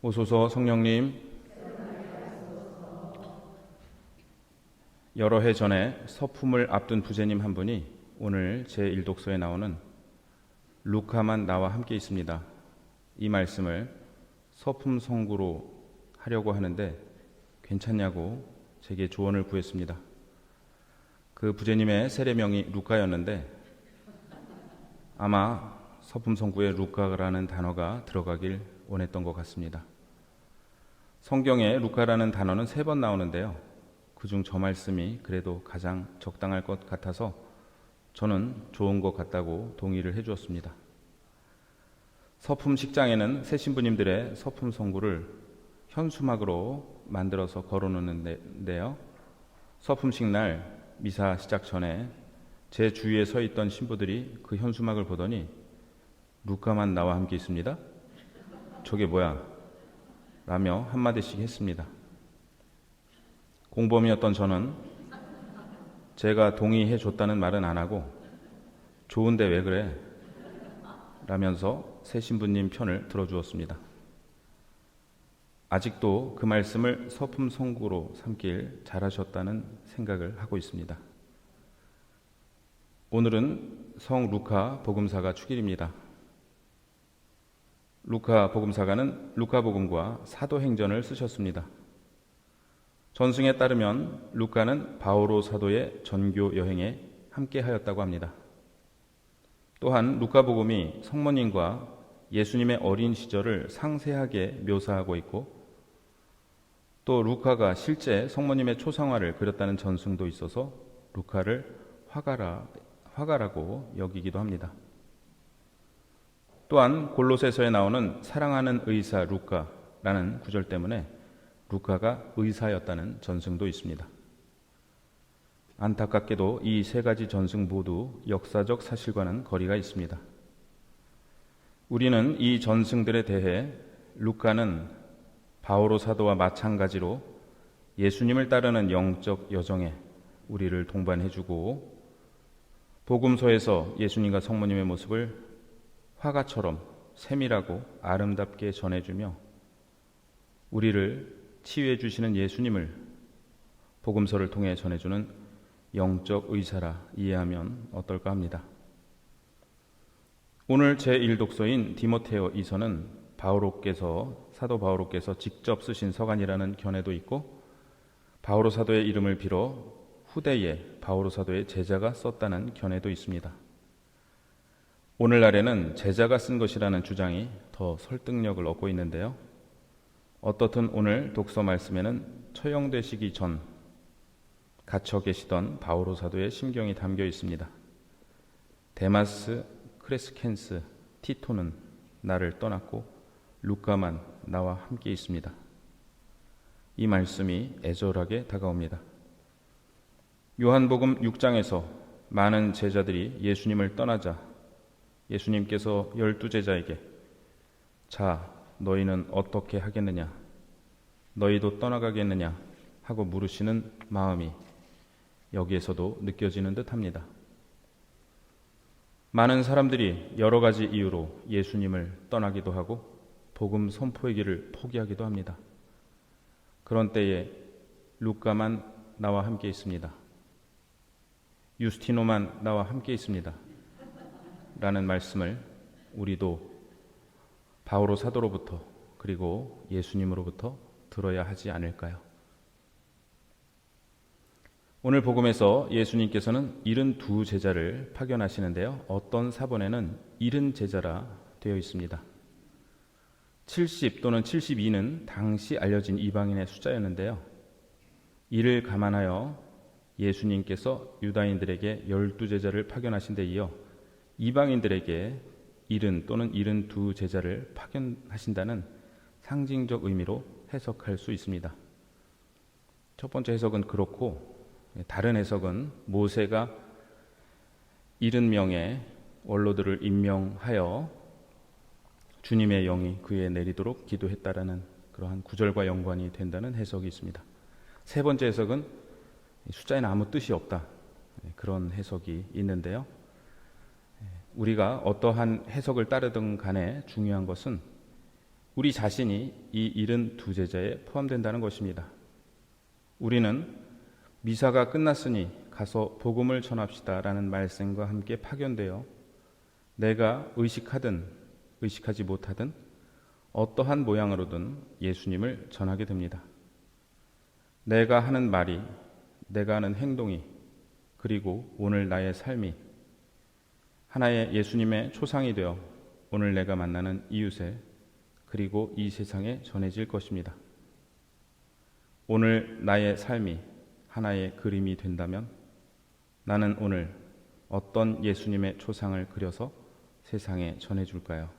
오소서 성령님 여러 해 전에 서품을 앞둔 부제님 한 분이 오늘 제 일독서에 나오는 루카만 나와 함께 있습니다. 이 말씀을 서품 성구로 하려고 하는데 괜찮냐고 제게 조언을 구했습니다. 그 부제님의 세례명이 루카였는데 아마 서품 성구에 루카라는 단어가 들어가길 원했던 것 같습니다. 성경에 루카라는 단어는 세 번 나오는데요. 그중 저 말씀이 그래도 가장 적당할 것 같아서 저는 좋은 것 같다고 동의를 해 주었습니다. 서품 식장에는 새 신부님들의 서품 성구를 현수막으로 만들어서 걸어 놓는데요. 서품식 날 미사 시작 전에 제 주위에 서 있던 신부들이 그 현수막을 보더니 루카만 나와 함께 있습니다. 저게 뭐야? 라며 한마디씩 했습니다. 공범이었던 저는 제가 동의해 줬다는 말은 안 하고 좋은데 왜 그래? 라면서 새 신부님 편을 들어주었습니다. 아직도 그 말씀을 서품 성구로 삼길 잘하셨다는 생각을 하고 있습니다. 오늘은 성 루카 복음사가 축일입니다. 루카 복음사가는 루카 복음과 사도행전을 쓰셨습니다. 전승에 따르면 루카는 바오로 사도의 전교 여행에 함께 하였다고 합니다. 또한 루카 복음이 성모님과 예수님의 어린 시절을 상세하게 묘사하고 있고 또 루카가 실제 성모님의 초상화를 그렸다는 전승도 있어서 루카를 화가라, 화가라고 여기기도 합니다. 또한 골로새서에 나오는 사랑하는 의사 루카라는 구절 때문에 루카가 의사였다는 전승도 있습니다. 안타깝게도 이 세 가지 전승 모두 역사적 사실과는 거리가 있습니다. 우리는 이 전승들에 대해 루카는 바오로 사도와 마찬가지로 예수님을 따르는 영적 여정에 우리를 동반해주고 복음서에서 예수님과 성모님의 모습을 화가처럼 세밀하고 아름답게 전해주며 우리를 치유해 주시는 예수님을 복음서를 통해 전해주는 영적 의사라 이해하면 어떨까 합니다. 오늘 제 1독서인 디모테오 이서는 바오로께서 사도 바오로께서 직접 쓰신 서간이라는 견해도 있고 바오로 사도의 이름을 빌어 후대에 바오로 사도의 제자가 썼다는 견해도 있습니다. 오늘날에는 제자가 쓴 것이라는 주장이 더 설득력을 얻고 있는데요. 어떻든 오늘 독서 말씀에는 처형되시기 전 갇혀 계시던 바오로 사도의 심경이 담겨 있습니다. 데마스, 크레스켄스, 티토는 나를 떠났고 루카만 나와 함께 있습니다. 이 말씀이 애절하게 다가옵니다. 요한복음 6장에서 많은 제자들이 예수님을 떠나자 예수님께서 열두 제자에게 자, 너희는 어떻게 하겠느냐? 너희도 떠나가겠느냐? 하고 물으시는 마음이 여기에서도 느껴지는 듯 합니다. 많은 사람들이 여러 가지 이유로 예수님을 떠나기도 하고 복음 선포의 길을 포기하기도 합니다. 그런 때에 루카만 나와 함께 있습니다. 유스티노만 나와 함께 있습니다. 라는 말씀을 우리도 바오로 사도로부터 그리고 예수님으로부터 들어야 하지 않을까요? 오늘 복음에서 예수님께서는 일흔 두 제자를 파견하시는데요. 어떤 사본에는 일흔 제자라 되어 있습니다. 70 또는 72는 당시 알려진 이방인의 숫자였는데요. 이를 감안하여 예수님께서 유다인들에게 열두 제자를 파견하신 데 이어 이방인들에게 일흔 또는 일흔 두 제자를 파견하신다는 상징적 의미로 해석할 수 있습니다. 첫 번째 해석은 그렇고 다른 해석은 모세가 일흔 명의 원로들을 임명하여 주님의 영이 그에 내리도록 기도했다라는 그러한 구절과 연관이 된다는 해석이 있습니다. 세 번째 해석은 숫자에는 아무 뜻이 없다 그런 해석이 있는데요. 우리가 어떠한 해석을 따르든 간에 중요한 것은 우리 자신이 이 일흔 두 제자에 포함된다는 것입니다. 우리는 미사가 끝났으니 가서 복음을 전합시다라는 말씀과 함께 파견되어 내가 의식하든 의식하지 못하든 어떠한 모양으로든 예수님을 전하게 됩니다. 내가 하는 말이, 내가 하는 행동이, 그리고 오늘 나의 삶이 하나의 예수님의 초상이 되어 오늘 내가 만나는 이웃에 그리고 이 세상에 전해질 것입니다. 오늘 나의 삶이 하나의 그림이 된다면 나는 오늘 어떤 예수님의 초상을 그려서 세상에 전해줄까요?